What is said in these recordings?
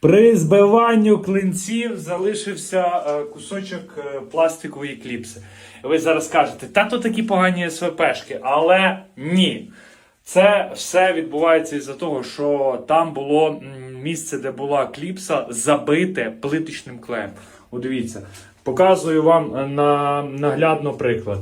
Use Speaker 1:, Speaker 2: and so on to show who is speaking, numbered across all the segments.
Speaker 1: При збиванню клинців залишився е, кусочок е, пластикової кліпси. Ви зараз кажете, та то такі погані СВПшки, але ні. Це все відбувається із-за того, що там було місце, де була кліпса, забите плиточним клеєм. От дивіться, показую вам е, на наглядно приклад.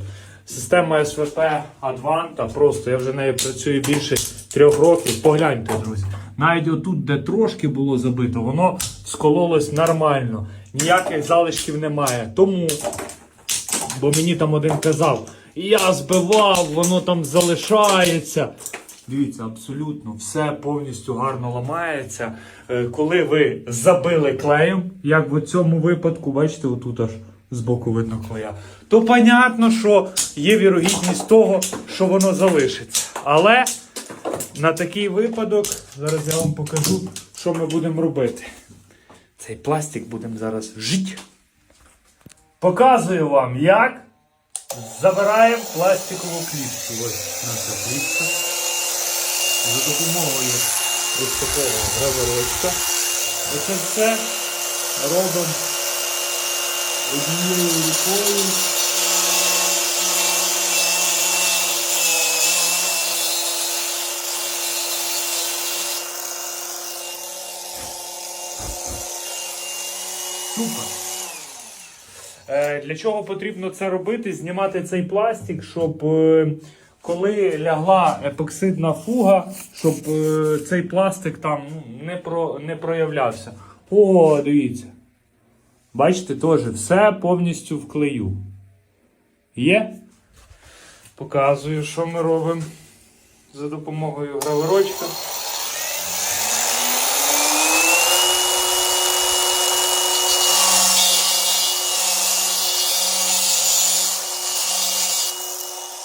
Speaker 1: Система СВП Advanta, просто я вже нею працюю більше трьох років. Погляньте, друзі. Навіть отут, де трошки було забито, воно скололось нормально. Ніяких залишків немає. Тому Бо мені там один казав, я збивав, воно там залишається. Дивіться, абсолютно все повністю гарно ламається. Е, Коли ви забили клеєм, як в цьому випадку, бачите, отут аж збоку видно клея, то понятно, що є вірогідність того, що воно залишиться. Але на такий випадок, зараз я вам покажу, що ми будемо робити. Цей пластик будемо зараз жити. Показую вам, як забираємо пластикову кліпсу. Ось наша кліпса. За допомогою ось такого граверочка. Оце все робимо однією рукою. Супер. Е, Для чого потрібно це робити? Знімати цей пластик, щоб е, коли лягла епоксидна фуга, щоб е, цей пластик там ну, не, про, не проявлявся. О, дивіться. Бачите, теж все повністю в клею. Є? Показую, що ми робимо за допомогою граверочка.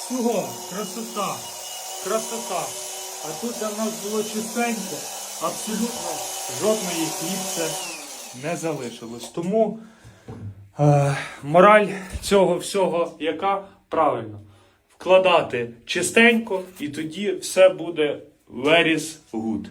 Speaker 1: Всього, красота, красота. А тут у нас було чистенько, абсолютно жодної кліпси не залишилось. Тому е, мораль цього всього яка правильно вкладати чистенько, і тоді все буде very good.